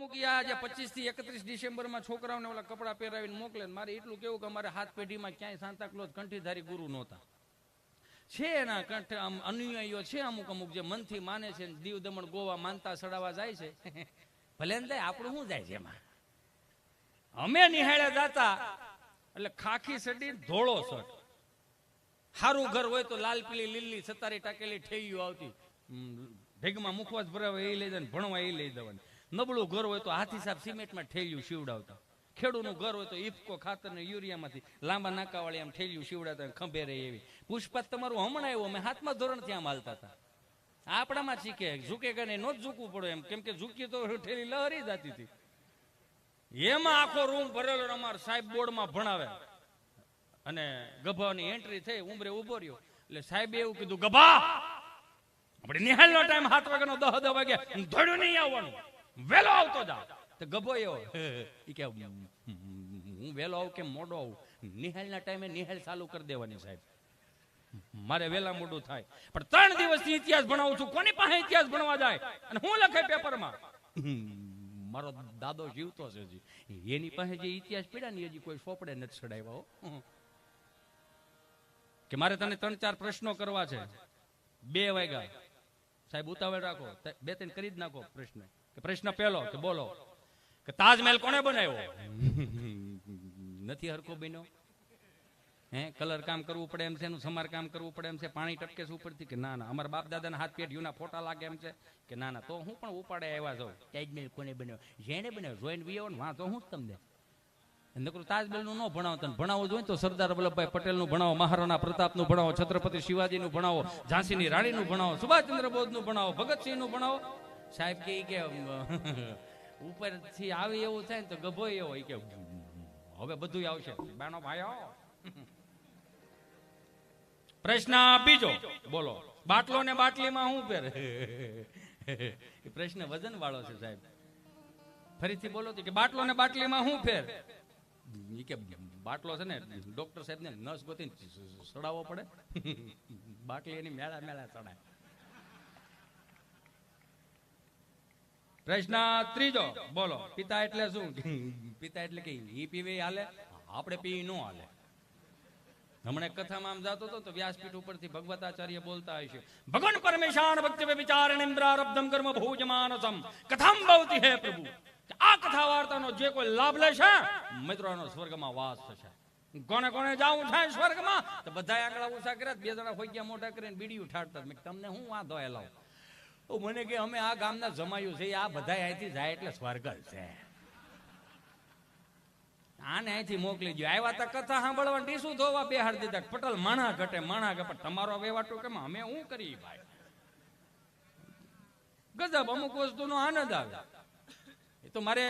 અમુક જે પચીસથી એકત્રીસ ડિસેમ્બરમાં છોકરાઓને ઓલા કપડાં પહેરાવીને મોકલે મારે એટલું કેવું કે અમારે હાથ પેઢીમાં ક્યાંય સાંતા ક્લોઝ કંઠીધારી ગુરુ નહોતા. છે એના કંઠ આમ અનુયાયીઓ છે અમુક અમુક જે મનથી માને છે દીવ દમણ ગોવા માનતા સડાવા જાય છે. ભલે ને જાય આપણું શું જાય છે એમાં? અમે નિહાળ્યા જાતા એટલે ખાખી સડી ધોળો શર્ટ. સારું ઘર હોય તો લાલ પીલી લીલી સતારી ટાકેલી ઠેઈયું આવતી. ભેગમાં મુખવાસ ભરાવે એ લઈ દેવાનું ભણવા એ લઈ દેવાનું નબળું ઘર હોય તો હાથી સાહેબ સિમેન્ટમાં ઠેલ્યું શીવડાવતા. ખેડૂતનું ઘર હોય તો ઇફકો ખાતર ને યુરિયામાંથી લાંબા નાકાવાળી આમ ઠેલ્યું શીવડાવતા ખંભે રહી એવી. પુષ્પાત તમારું હમણાં આવ્યું, અમે હાથમાં ધોરણથી આમ હાલતા હતા. આપણામાં શીખે, ઝૂકે કે નો ઝૂકવું પડે એમ. કેમ કે ઝૂકી તો ઠેલી લહરી જતી હતી. એમાં આખો રૂમ ભરેલો અમાર સાહેબ બોર્ડમાં ભણાવે. અને ગભાની એન્ટ્રી થઈ, ઉમરે ઊભો રહ્યો. એટલે સાહેબે એવું કીધું, ગભા, આપણે નિહાળનો ટાઈમ સાત વાગ્યાનો દહ દહ વાગ્યા ધોડ્યું નહીં આવવાનું. વેલો આવતો જા તો ગભો એવો. એ કે હું વેલો આવું કે મોડો આવું? નિહાલના ટાઈમે નિહાલ ચાલુ કરી દેવાની સાહેબ. મારે વેલા મોડું થાય. પણ ત્રણ દિવસથી ઇતિહાસ ભણાવું છું. કોની પાસે ઇતિહાસ ભણવા જાય? અને હું લખે પેપરમાં? મારો દાદો જીવતો છે એની પાસે જે ઇતિહાસ પડ્યા ને હજી કોઈ સોપડે નથી ચડાવ્યા કે મારે તને ત્રણ ચાર પ્રશ્નો કરવા છે. બે વાગ્યા. સાહેબ, ઉતાવળ રાખો. બે ત્રણ કરી જ નાખો પ્રશ્ન. પ્રશ્ન પહેલો કે બોલો કે તાજમહેલ કોને બનાવ્યો? નથી હરખો બન્યો. હે કલર કામ કરવું પડે એમ છે એનું સમાર કામ કરવું પડે એમ છે પાણી ટપકે છે ઉપરથી કે ના ના અમારા બાપ દાદાના હાથ પેટ યુના ફોટા લાગે એમ છે કે ના ના તો હું પણ ઉપાડે આવ્યા છું તાજમહેલ કોને બન્યો? જેને બન્યો? જોઈને વિયો ને વાંચો હું તમને. નકરું તાજમહેલનું ન ભણાવો તને ભણાવો જોઈએ તો સરદાર વલ્લભભાઈ પટેલનું ભણાવો મહારાણા પ્રતાપનું ભણાવો છત્રપતિ શિવાજી નું ભણાવો ઝાંસીની રાણી નું ભણાવો સુભાષચંદ્ર બોઝનું ભણાવો ભગતસિંહનું ભણાવો. સાહેબ કે કે ઉપરથી આવી એવું થાય ને તો ગભો એવો કે હવે બધું આવશે. બાનો ભાઈઓ પ્રશ્ન બીજો. બોલો. બાટલો ને બાટલીમાં હું પહેરે? એ પ્રશ્ન વજન વાળો છે, સાહેબ. ફરીથી બોલો તો કે, બાટલો ને બાટલીમાં શું ફેર? ઈ કે, બાટલો છે ને, ડોક્ટર સાહેબ ને નસ ગોતી સડાવવો પડે. બાટલી એની મેળા મેળા ચડાય પ્રશ્ન ત્રીજો. બોલો. પિતા એટલે શું? પિતા એટલે કે ઈ પીવે હાલે? આપણે પી નો હાલે. હમણે કથામાં આમ જાતો હતો તો વ્યાસપીઠ ઉપરથી ભગવતાચાર્ય બોલતા હોય ભગવાન પરમેશાન ભક્તિ વિચારણ ઇન્દ્રારબ્ધમ કર્મ ભોજમાનસમ કથામ ભવતી હે પ્રભુ. આ કથા વાર્તાનો જે કોઈ લાભ લેશે મિત્રોનો સ્વર્ગમાં વાસ થશે. કોને કોને જાવું છે સ્વર્ગમાં? તો બધા આંગળા ઊંચા કર્યા, બે જણા હોય ગયા મોઢા કરીને બીડી ઉઠાડતા. મેં તમને હું વાંધો એલાવ મને કે અમે આ ગામના જમાયું છે, આ બધા અહીંથી જાય એટલે સ્વર્ગ છે. આને અહીંથી મોકલી દો આવ્યા તા કથા સાંભળવા ડીસું ધોવા બેહાડ દીધા. પટલ માણા ઘટે માણા ઘટે. તમારો વેવાટો કેમ? અમે શું કરી ભાઈ? ગજબ, અમુક વસ્તુનો આનંદ આવે. એ તો મારે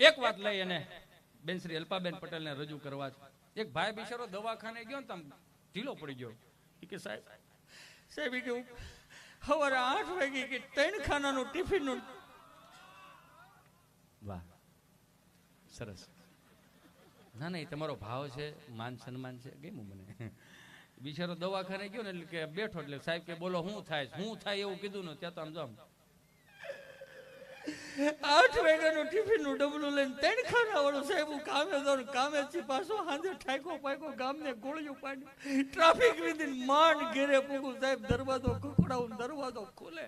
એક વાત લઈ અને બેન શ્રી અલ્પાબેન પટેલને રજૂ કરવા છે. એક ભાઈ બિચારો દવાખાને ગયો ને તમ ઢીલો પડી ગયો. કે સાહેબ સાહેબ કે સવારે આઠ વાગી કે ત્રણ ખાનાનું ટિફિનનું. વાહ. સરસ. ના ના, એ તમારો ભાવ છે, માન, સન્માન છે ગમ્યું મને? બિચારો દવાખાને ગયો ને એટલે કે બેઠો એટલે સાહેબ કે બોલો શું થાય હું થાય એવું કીધું ને, ત્યાં તો આમ જો. આઠ વાગ્યાનું ટિફિનનું ડબલું લઈને ત્રણ ખાના વાળું સાહેબ, હું કામે જાઉં કામે કામેથી પાછો હાંજે ઠાકો પાકો ગામને ગોળીઓ પાડી. ટ્રાફિક વિધિન માંડ ઘેરે પૂગું. સાહેબ, દરવાજો ખોખડાવું દરવાજો ખુલે.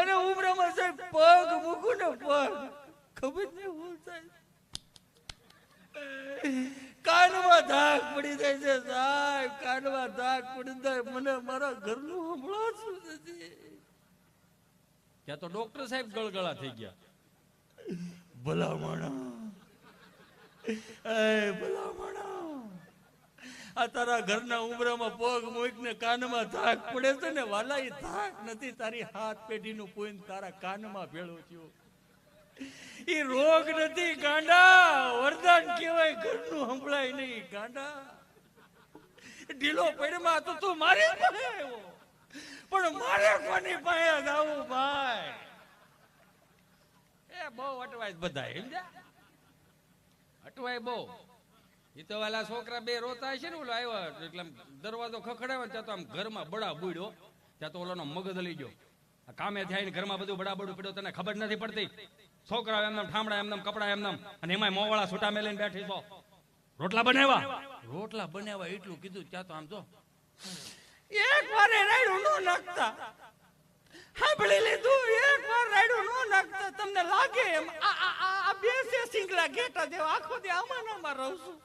અને ઉમરામાં સાહેબ, પગ મૂકું ને પગ. ખબર નહીં હું સાહેબ. કાનમાં ધાક પડી જાય છે સાહેબ, કાનમાં ધાક પડી જાય. મને મારા ઘરનું હમણાં શું નથી ત્યાં તો ડોક્ટર સાહેબ ગળગળા થઈ ગયા. ભલામણા. એ, ભલામણા. આ તારા ઘરના ઉમરામાં પગ મૂકીને કાનમાં ધાક પડે છે ને વાલા એ ધાક નથી, તારી હાથ પેઢીનું પોઈન તારા કાનમાં ભેળો થયો. એ રોગ નથી, ગાંડા. વરદાન કહેવાય, ઘરનું સંભળાય નહીં, ગાંડા. ઢીલો પડમાં તો તું મારી આવ્યો. પણ મારે કોની પાસે જવું ભાઈ? એ બહુ અટવાય બધા અટવાય બહુ. એ તો વાલા છોકરા બે રોતા છે ને, ઓલો આવ્યો, એટલે દરવાજો ખખડાવે ત્યાં તો આમ ઘરમાં બડા બુડ્યો. ત્યાં તો ઓલાનો મગજ લઈ ગયો. કામે થાય ને ઘરમાં બધું બડા બડું પડ્યો, તને ખબર નથી પડતી? છોકરા એમને ઠામડા એમને કપડા એમને અને એમાં મોવાળા છૂટા મેલીને બેઠી છો. રોટલા બનાવ્યા? રોટલા બનાવ્યા, એટલું કીધું, ત્યાં તો આમ જો. એક વાર રાયડું નો નાખતા. સાંભળી લીધું, એક વાર રાયડું નો નાખતા. તમને લાગે એમ, આ બે છે સિંગલા ઘેટા જેવા, આખો દે આમાં આમાં રહું છું.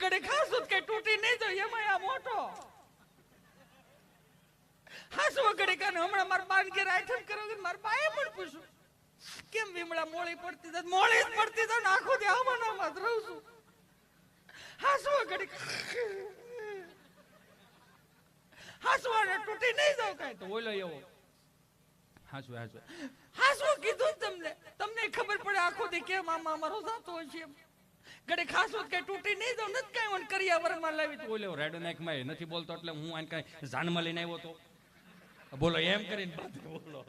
ગળે ખાસું કઈ તૂટી નહીં તો એમાં આ મોટો. હાસવો ઘડી કાને હમણાં મારા બાન ઘેર આઈટમ કરો કે મારા બાએ પણ પૂછ્યું, કેમ વિમળા મોળી પડતી તો મોળી જ પડતી તો ને આખો દે આમાં આમાં જ રહું છું. હાસવો ઘડી હાસવાને તૂટી નહીં જાવ કાંઈ તો. ઓલો એવો. હાસવે હાસવે. હાસવું કીધું તમને. તમને ખબર પડે આખો દી કેમ આમાં અમારો જાતો હોય છે ઘડી ખાસું કઈ તૂટી નહીં જાવ નથી કઈ મને કર્યા વરમાં લાવી તો ઓલો રેડો નાખમાં નથી બોલતો એટલે હું આને કાંઈ જાનમાં લઈને આવ્યો તો? બોલો એમ કરીને બાદ બોલો.